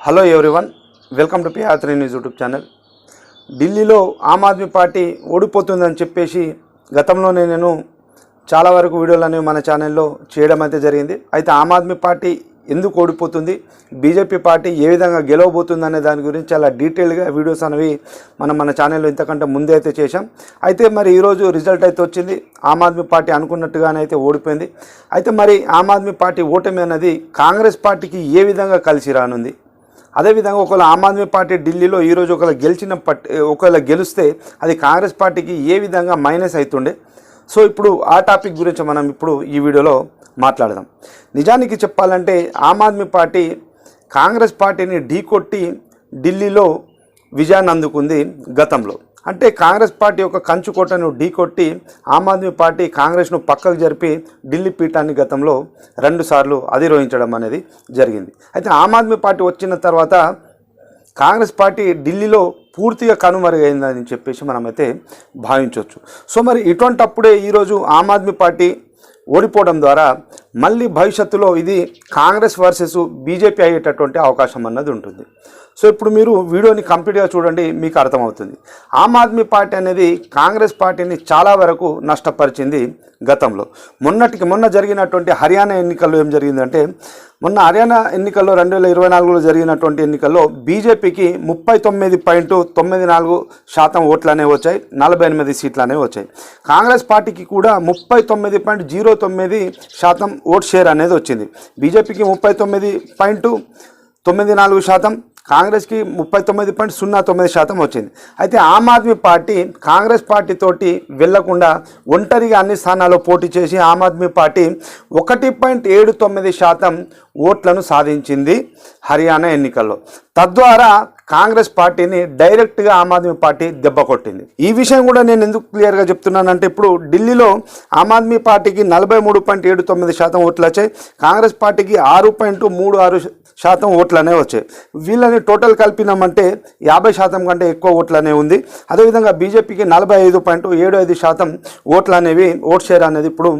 Hello everyone welcome to PR three news YouTube channel ఢిల్లీలో Aam Aadmi party ఓడిపోతుందని చెప్పేసి గతంలోనే నేను చాలా వరకు వీడియోలు అనేవి మన ఛానల్లో చేయడం అయితే జరిగింది. అయితే ఆమ్ ఆద్మీ పార్టీ ఎందుకు ఓడిపోతుంది? బీజేపీ పార్టీ ఏ విధంగా గెలవబోతుంది అనే దాని గురించి చాలా డీటెయిల్గా వీడియోస్ అనేవి మనం మన ఛానల్లో ఇంతకంటే ముందే అయితే చేశాం. అయితే మరి ఈరోజు రిజల్ట్ అయితే వచ్చింది. ఆమ్ ఆద్మీ పార్టీ అనుకున్నట్టుగానే అయితే ఓడిపోయింది. అయితే మరి ఆమ్ ఆద్మీ పార్టీ ఓటమి అనేది కాంగ్రెస్ పార్టీకి ఏ విధంగా కలిసి రానుంది? అదేవిధంగా ఒకవేళ ఆమ్ ఆద్మీ పార్టీ ఢిల్లీలో ఈరోజు ఒకవేళ గెలిచిన పట్ ఒకవేళ గెలిస్తే అది కాంగ్రెస్ పార్టీకి ఏ విధంగా మైనస్ అవుతుండే సో ఇప్పుడు ఆ టాపిక్ గురించి మనం ఇప్పుడు ఈ వీడియోలో మాట్లాడదాం. నిజానికి చెప్పాలంటే ఆమ్ ఆద్మీ పార్టీ కాంగ్రెస్ పార్టీని ఢీకొట్టి ఢిల్లీలో విజయాన్ని అందుకుంది గతంలో. అంటే కాంగ్రెస్ పార్టీ యొక్క కంచుకోటను ఢీకొట్టి ఆమ్ ఆద్మీ పార్టీ కాంగ్రెస్ను పక్కకు జరిపి ఢిల్లీ పీఠాన్ని గతంలో రెండుసార్లు అధిరోహించడం అనేది జరిగింది. అయితే ఆమ్ ఆద్మీ పార్టీ వచ్చిన తర్వాత కాంగ్రెస్ పార్టీ ఢిల్లీలో పూర్తిగా కనుమరుగైందని చెప్పేసి మనమైతే భావించవచ్చు. సో మరి ఇటువంటప్పుడే ఈరోజు ఆమ్ ఆద్మీ పార్టీ ఓడిపోవడం ద్వారా మళ్ళీ భవిష్యత్తులో ఇది కాంగ్రెస్ వర్సెస్ బీజేపీ అయ్యేటటువంటి అవకాశం అన్నది ఉంటుంది. సో ఇప్పుడు మీరు వీడియోని కంప్లీట్గా చూడండి మీకు అర్థమవుతుంది. ఆమ్ ఆద్మీ పార్టీ అనేది కాంగ్రెస్ పార్టీని చాలా వరకు నష్టపరిచింది గతంలో. మొన్నటికి మొన్న జరిగినటువంటి హర్యానా ఎన్నికల్లో ఏం జరిగిందంటే మొన్న హర్యానా ఎన్నికల్లో రెండు వేల ఇరవై నాలుగులో జరిగినటువంటి ఎన్నికల్లో బీజేపీకి ముప్పై తొమ్మిది పాయింట్ తొమ్మిది నాలుగు శాతం ఓట్లు అనేవి వచ్చాయి నలభై ఎనిమిది సీట్లు అనేవి వచ్చాయి. కాంగ్రెస్ పార్టీకి కూడా ముప్పై తొమ్మిది పాయింట్ జీరో తొమ్మిది శాతం ఓట్ షేర్ అనేది వచ్చింది. బీజేపీకి ముప్పై తొమ్మిది పాయింట్ తొమ్మిది నాలుగు శాతం కాంగ్రెస్కి ముప్పై తొమ్మిది పాయింట్ సున్నా తొమ్మిది శాతం వచ్చింది. అయితే ఆమ్ ఆద్మీ పార్టీ కాంగ్రెస్ పార్టీతోటి వెళ్ళకుండా ఒంటరిగా అన్ని స్థానాల్లో పోటీ చేసి ఆమ్ ఆద్మీ పార్టీ ఒకటి పాయింట్ ఏడు తొమ్మిది శాతం ఓట్లను సాధించింది హర్యానా ఎన్నికల్లో. తద్వారా కాంగ్రెస్ పార్టీని డైరెక్ట్గా ఆమ్ ఆద్మీ పార్టీ దెబ్బ కొట్టింది. ఈ విషయం కూడా నేను ఎందుకు క్లియర్గా చెప్తున్నానంటే ఇప్పుడు ఢిల్లీలో ఆమ్ ఆద్మీ పార్టీకి నలభై మూడు పాయింట్ ఏడు తొమ్మిది శాతం ఓట్లు వచ్చాయి. కాంగ్రెస్ పార్టీకి ఆరు పాయింట్ మూడు ఆరు శాతం ఓట్లు అనేవి వచ్చాయి. వీళ్ళని టోటల్ కలిపినామంటే యాభై శాతం కంటే ఎక్కువ ఓట్లు అనేవి ఉంది. అదేవిధంగా బీజేపీకి నలభై ఐదు పాయింట్ ఏడు ఐదు శాతం ఓట్లు అనేవి ఓట్ షేర్ అనేది ఇప్పుడు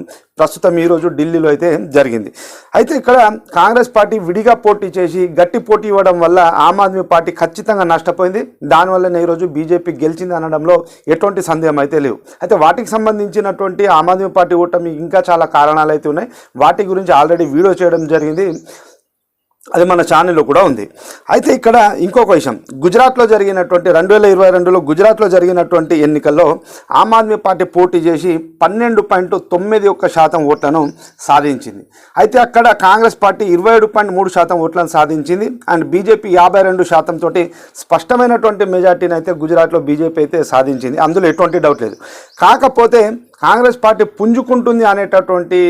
ప్రస్తుతం ఈరోజు ఢిల్లీలో అయితే జరిగింది. అయితే ఇక్కడ కాంగ్రెస్ పార్టీ విడిగా పోటీ చేసి గట్టి పోటీ ఇవ్వడం వల్ల ఆమ్ ఆద్మీ పార్టీ ఖచ్చితంగా నష్టపోయింది. దానివల్లనే ఈరోజు బీజేపీ గెలిచింది అనడంలో ఎటువంటి సందేహం అయితే లేవు. అయితే వాటికి సంబంధించినటువంటి ఆమ్ ఆద్మీ పార్టీ ఓటమి ఇంకా చాలా కారణాలు అయితే ఉన్నాయి. వాటి గురించి ఆల్రెడీ వీడియో చేయడం జరిగింది. అది మన ఛానల్లో కూడా ఉంది. అయితే ఇక్కడ ఇంకొక విషయం. గుజరాత్లో జరిగినటువంటి రెండు వేల ఇరవై రెండులో గుజరాత్లో జరిగినటువంటి ఎన్నికల్లో ఆమ్ ఆద్మీ పార్టీ పోటీ చేసి పన్నెండు పాయింట్ తొమ్మిది ఒక్క శాతం ఓట్లను సాధించింది. అయితే అక్కడ కాంగ్రెస్ పార్టీ ఇరవై ఏడు పాయింట్ మూడు శాతం ఓట్లను సాధించింది. అండ్ బీజేపీ యాభై రెండు శాతం తోటి స్పష్టమైనటువంటి మెజార్టీని అయితే గుజరాత్లో బీజేపీ అయితే సాధించింది. అందులో ఎటువంటి డౌట్ లేదు. కాకపోతే కాంగ్రెస్ పార్టీ పుంజుకుంటుంది అనేటటువంటి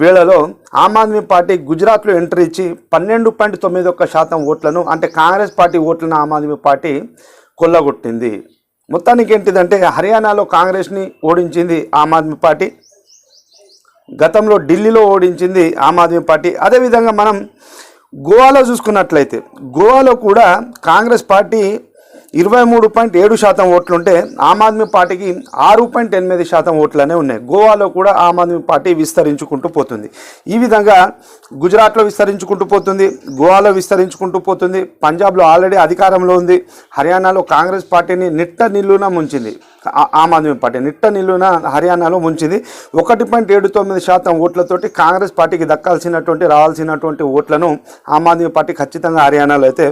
వేళలో ఆమ్ ఆద్మీ పార్టీ గుజరాత్లో ఎంట్రీ ఇచ్చి పన్నెండు పాయింట్ తొమ్మిది ఒక్క శాతం ఓట్లను అంటే కాంగ్రెస్ పార్టీ ఓట్లను ఆమ్ ఆద్మీ పార్టీ కొల్లగొట్టింది. మొత్తానికి ఏంటిదంటే హర్యానాలో కాంగ్రెస్ని ఓడించింది ఆమ్ ఆద్మీ పార్టీ. గతంలో ఢిల్లీలో ఓడించింది ఆమ్ ఆద్మీ పార్టీ. అదేవిధంగా మనం గోవాలో చూసుకున్నట్లయితే గోవాలో కూడా కాంగ్రెస్ పార్టీ ఇరవై మూడు పాయింట్ ఏడు శాతం ఓట్లుంటే ఆమ్ ఆద్మీ పార్టీకి ఆరు పాయింట్ ఎనిమిది శాతం ఓట్లనే ఉన్నాయి. గోవాలో కూడా ఆమ్ ఆద్మీ పార్టీ విస్తరించుకుంటూ పోతుంది. ఈ విధంగా గుజరాత్లో విస్తరించుకుంటూ పోతుంది గోవాలో విస్తరించుకుంటూ పోతుంది పంజాబ్లో ఆల్రెడీ అధికారంలో ఉంది హర్యానాలో కాంగ్రెస్ పార్టీని నిట్ట నిల్లున ముంచింది. ఆమ్ ఆద్మీ పార్టీ. నిట్ట నిలువున హర్యానాలో ముంచింది. ఒకటి పాయింట్ ఏడు తొమ్మిది శాతం ఓట్లతోటి కాంగ్రెస్ పార్టీకి దక్కాల్సినటువంటి రావాల్సినటువంటి ఓట్లను ఆమ్ ఆద్మీ పార్టీ ఖచ్చితంగా హర్యానాలో అయితే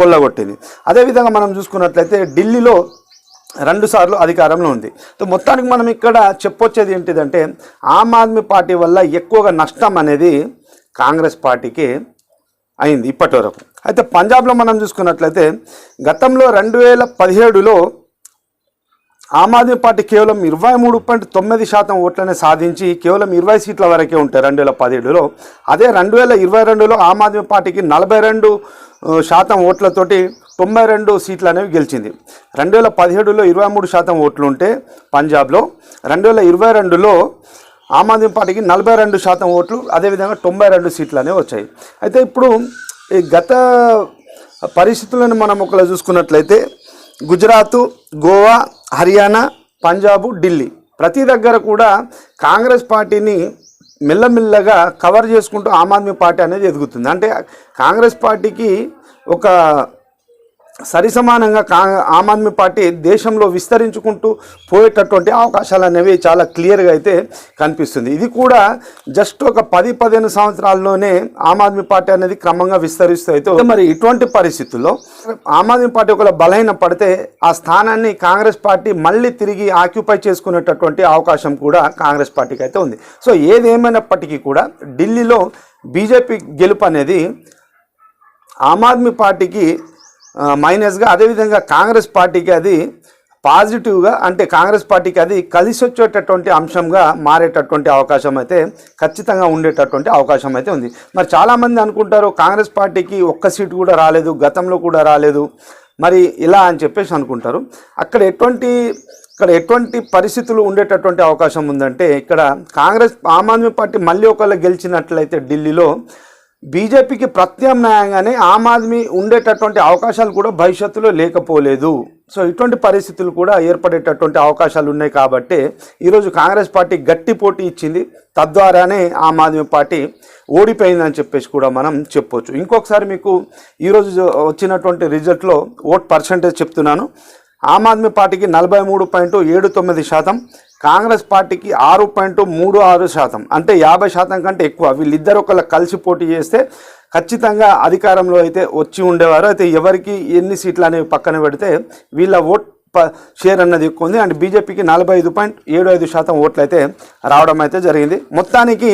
కొల్లగొట్టింది. అదేవిధంగా మనం చూసుకున్నట్లయితే ఢిల్లీలో రెండు సార్లు అధికారంలో ఉంది. సో మొత్తానికి మనం ఇక్కడ చెప్పొచ్చేది ఏంటిదంటే ఆమ్ ఆద్మీ పార్టీ వల్ల ఎక్కువగా నష్టం అనేది కాంగ్రెస్ పార్టీకి అయింది ఇప్పటి వరకు. అయితే పంజాబ్లో మనం చూసుకున్నట్లయితే గతంలో రెండు వేల పదిహేడులో ఆమ్ ఆద్మీ పార్టీ కేవలం ఇరవై మూడు పాయింట్ తొమ్మిది శాతం ఓట్లనే సాధించి కేవలం ఇరవై సీట్ల వరకే ఉంటాయి రెండు వేల పదిహేడులో. అదే రెండు వేల ఇరవై రెండులో ఆమ్ ఆద్మీ పార్టీకి నలభై రెండు శాతం ఓట్లతోటి తొంభై రెండు సీట్లు అనేవి గెలిచింది. రెండు వేల పదిహేడులో ఇరవై మూడు శాతం ఓట్లు ఉంటే పంజాబ్లో. రెండు వేల ఇరవై రెండులో ఆమ్ ఆద్మీ పార్టీకి నలభై రెండు శాతం ఓట్లు అదేవిధంగా తొంభై రెండు సీట్లు అనేవి వచ్చాయి. అయితే ఇప్పుడు ఈ గత పరిస్థితులను మనం ఒకలా చూసుకున్నట్లయితే గుజరాత్ గోవా హర్యానా పంజాబ్ ఢిల్లీ. ప్రతి దగ్గర కూడా కాంగ్రెస్ పార్టీని మెల్లమెల్లగా కవర్ చేసుకుంటూ ఆమ్ ఆద్మీ పార్టీ అనేది ఎదుగుతుంది. అంటే కాంగ్రెస్ పార్టీకి ఒక సరిసమానంగా కా ఆమ్ ఆద్మీ పార్టీ దేశంలో విస్తరించుకుంటూ పోయేటటువంటి అవకాశాలు అనేవి చాలా క్లియర్గా అయితే కనిపిస్తుంది. ఇది కూడా జస్ట్ ఒక పది పదిహేను సంవత్సరాల్లోనే ఆమ్ ఆద్మీ పార్టీ అనేది క్రమంగా విస్తరిస్తూ అయితే మరి ఇటువంటి పరిస్థితుల్లో ఆమ్ ఆద్మీ పార్టీ ఒకవేళ బలహీన పడితే ఆ స్థానాన్ని కాంగ్రెస్ పార్టీ మళ్ళీ తిరిగి ఆక్యుపై చేసుకునేటటువంటి అవకాశం కూడా కాంగ్రెస్ పార్టీకి అయితే ఉంది. సో ఏదేమైనప్పటికీ కూడా ఢిల్లీలో బీజేపీ గెలుపు అనేది ఆమ్ ఆద్మీ పార్టీకి మైనస్గా అదేవిధంగా కాంగ్రెస్ పార్టీకి అది పాజిటివ్గా అంటే కాంగ్రెస్ పార్టీకి అది కలిసి వచ్చేటటువంటి అంశంగా మారేటటువంటి అవకాశం అయితే ఖచ్చితంగా ఉండేటటువంటి అవకాశం అయితే ఉంది. మరి చాలామంది అనుకుంటారు కాంగ్రెస్ పార్టీకి ఒక్క సీటు కూడా రాలేదు గతంలో కూడా రాలేదు. మరి ఇలా అని చెప్పేసి అనుకుంటారు. అక్కడ ఎటువంటి ఇక్కడ ఎటువంటి పరిస్థితులు ఉండేటటువంటి అవకాశం ఉందంటే ఇక్కడ కాంగ్రెస్ ఆమ్ ఆద్మీ పార్టీ మళ్ళీ ఒకళ్ళు గెలిచినట్లయితే ఢిల్లీలో బీజేపీకి ప్రత్యామ్నాయంగానే ఆమ్ ఆద్మీ ఉండేటటువంటి అవకాశాలు కూడా భవిష్యత్తులో లేకపోలేదు. సో ఇటువంటి పరిస్థితులు కూడా ఏర్పడేటటువంటి అవకాశాలు ఉన్నాయి కాబట్టి ఈరోజు కాంగ్రెస్ పార్టీ గట్టి పోటీ ఇచ్చింది. తద్వారానే ఆమ్ ఆద్మీ పార్టీ ఓడిపోయిందని చెప్పేసి కూడా మనం చెప్పొచ్చు. ఇంకొకసారి మీకు ఈరోజు వచ్చినటువంటి రిజల్ట్లో ఓట్ పర్సంటేజ్ చెప్తున్నాను. ఆమ్ ఆద్మీ పార్టీకి నలభై మూడు పాయింట్ ఏడు తొమ్మిది శాతం కాంగ్రెస్ పార్టీకి ఆరు పాయింట్ మూడు ఆరు శాతం అంటే యాభై శాతం కంటే ఎక్కువ. వీళ్ళిద్దరు ఒకళ్ళ కలిసి పోటీ చేస్తే ఖచ్చితంగా అధికారంలో అయితే వచ్చి ఉండేవారు. అయితే ఎవరికి ఎన్ని సీట్లు అనేవి పక్కన పెడితే వీళ్ళ ఓట్ ప షేర్ అన్నది ఎక్కువ ఉంది. అండ్ బీజేపీకి నలభై ఐదు పాయింట్ ఏడు ఐదు శాతం ఓట్లు అయితే రావడం అయితే జరిగింది. మొత్తానికి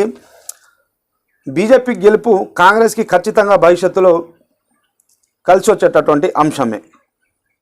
బీజేపీ గెలుపు కాంగ్రెస్కి ఖచ్చితంగా భవిష్యత్తులో కలిసి వచ్చేటటువంటి అంశమే.